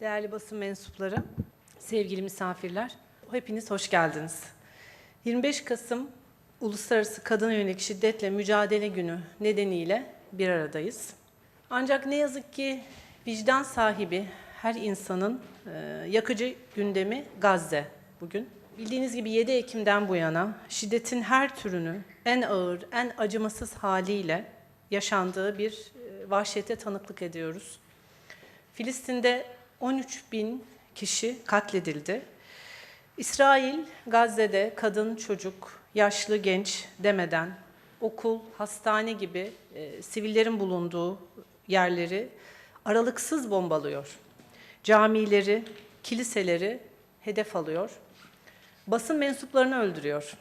Değerli basın mensupları, sevgili misafirler, hepiniz hoş geldiniz. 25 Kasım Uluslararası Kadına Yönelik Şiddetle Mücadele Günü nedeniyle bir aradayız. Ancak ne yazık ki vicdan sahibi her insanın e, yakıcı gündemi Gazze bugün. Bildiğiniz gibi 7 Ekim'den bu yana şiddetin her türünü en ağır, en acımasız haliyle yaşandığı bir e, vahşete tanıklık ediyoruz. Filistin'de 13 bin kişi katledildi. İsrail, Gazze'de kadın, çocuk, yaşlı, genç demeden okul, hastane gibi e, sivillerin bulunduğu yerleri aralıksız bombalıyor. Camileri, kiliseleri hedef alıyor. Basın mensuplarını öldürüyor.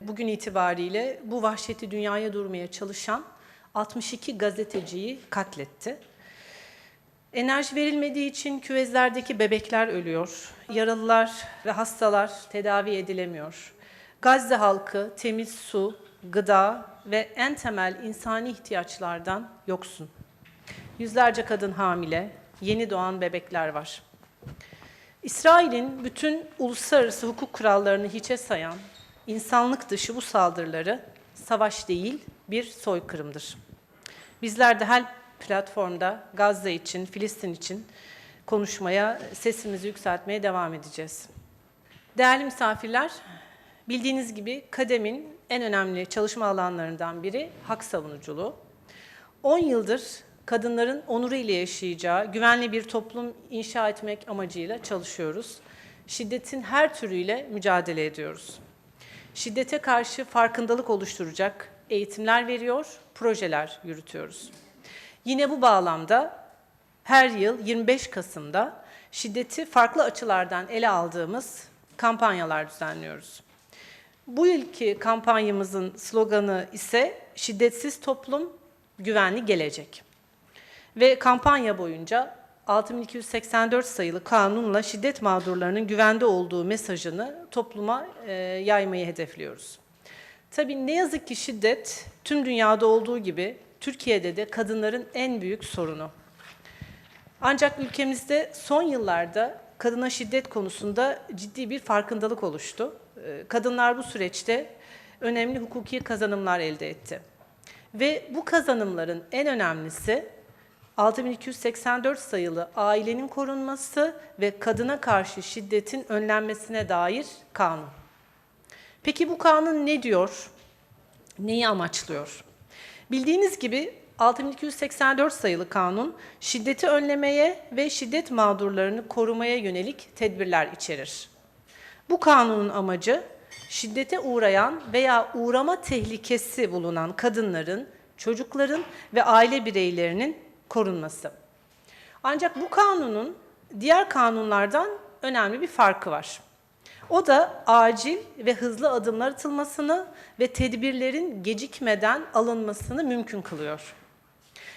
Bugün itibariyle bu vahşeti dünyaya durmaya çalışan 62 gazeteciyi katletti. Enerji verilmediği için küvezlerdeki bebekler ölüyor. Yaralılar ve hastalar tedavi edilemiyor. Gazze halkı temiz su, gıda ve en temel insani ihtiyaçlardan yoksun. Yüzlerce kadın hamile, yeni doğan bebekler var. İsrail'in bütün uluslararası hukuk kurallarını hiçe sayan, insanlık dışı bu saldırıları savaş değil, bir soykırımdır. Bizler de her platformda Gazze için, Filistin için konuşmaya, sesimizi yükseltmeye devam edeceğiz. Değerli misafirler, bildiğiniz gibi Kadem'in en önemli çalışma alanlarından biri hak savunuculuğu. 10 yıldır kadınların onuru ile yaşayacağı güvenli bir toplum inşa etmek amacıyla çalışıyoruz. Şiddetin her türüyle mücadele ediyoruz. Şiddete karşı farkındalık oluşturacak eğitimler veriyor, projeler yürütüyoruz. Yine bu bağlamda her yıl 25 Kasım'da şiddeti farklı açılardan ele aldığımız kampanyalar düzenliyoruz. Bu yılki kampanyamızın sloganı ise şiddetsiz toplum, güvenli gelecek. Ve kampanya boyunca 6284 sayılı kanunla şiddet mağdurlarının güvende olduğu mesajını topluma e, yaymayı hedefliyoruz. Tabii ne yazık ki şiddet tüm dünyada olduğu gibi Türkiye'de de kadınların en büyük sorunu. Ancak ülkemizde son yıllarda kadına şiddet konusunda ciddi bir farkındalık oluştu. Ee, Kadınlar bu süreçte önemli hukuki kazanımlar elde etti. Ve bu kazanımların en önemlisi 6284 sayılı ailenin korunması ve kadına karşı şiddetin önlenmesine dair kanun. Peki bu kanun ne diyor? Neyi amaçlıyor? Bildiğiniz gibi 6284 sayılı kanun şiddeti önlemeye ve şiddet mağdurlarını korumaya yönelik tedbirler içerir. Bu kanunun amacı şiddete uğrayan veya uğrama tehlikesi bulunan kadınların, çocukların ve aile bireylerinin korunması. Ancak bu kanunun diğer kanunlardan önemli bir farkı var. O da acil ve hızlı adımlar atılmasını ve tedbirlerin gecikmeden alınmasını mümkün kılıyor.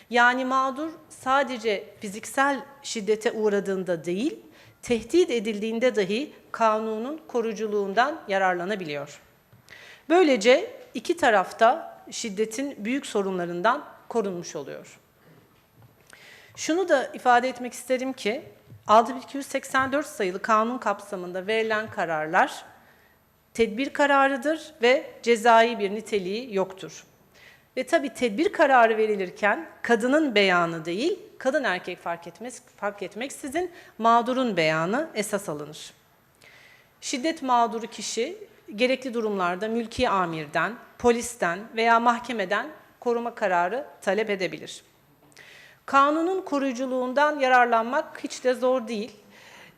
Yani mağdur sadece fiziksel şiddete uğradığında değil, tehdit edildiğinde dahi kanunun koruculuğundan yararlanabiliyor. Böylece iki tarafta şiddetin büyük sorunlarından korunmuş oluyor. Şunu da ifade etmek isterim ki 6284 sayılı kanun kapsamında verilen kararlar tedbir kararıdır ve cezai bir niteliği yoktur. Ve tabi tedbir kararı verilirken kadının beyanı değil, kadın erkek fark etmez fark etmeksizin mağdurun beyanı esas alınır. Şiddet mağduru kişi gerekli durumlarda mülki amirden, polisten veya mahkemeden koruma kararı talep edebilir. Kanunun koruyuculuğundan yararlanmak hiç de zor değil.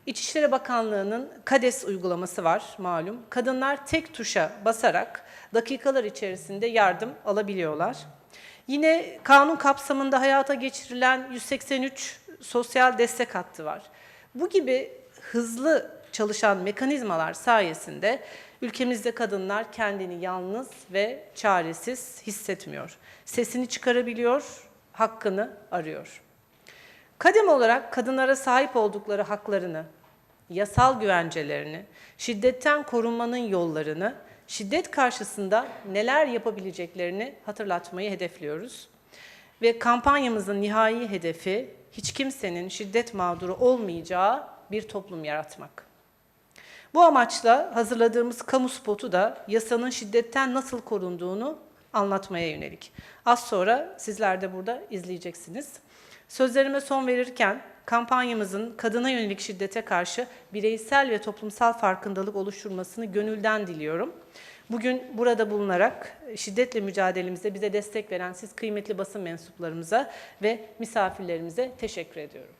İçişleri Bakanlığı'nın KADES uygulaması var malum. Kadınlar tek tuşa basarak dakikalar içerisinde yardım alabiliyorlar. Yine kanun kapsamında hayata geçirilen 183 sosyal destek hattı var. Bu gibi hızlı çalışan mekanizmalar sayesinde ülkemizde kadınlar kendini yalnız ve çaresiz hissetmiyor. Sesini çıkarabiliyor, hakkını arıyor. Kadem olarak kadınlara sahip oldukları haklarını, yasal güvencelerini, şiddetten korunmanın yollarını, şiddet karşısında neler yapabileceklerini hatırlatmayı hedefliyoruz. Ve kampanyamızın nihai hedefi hiç kimsenin şiddet mağduru olmayacağı bir toplum yaratmak. Bu amaçla hazırladığımız kamu spotu da yasanın şiddetten nasıl korunduğunu anlatmaya yönelik. Az sonra sizler de burada izleyeceksiniz. Sözlerime son verirken kampanyamızın kadına yönelik şiddete karşı bireysel ve toplumsal farkındalık oluşturmasını gönülden diliyorum. Bugün burada bulunarak şiddetle mücadelemize bize destek veren siz kıymetli basın mensuplarımıza ve misafirlerimize teşekkür ediyorum.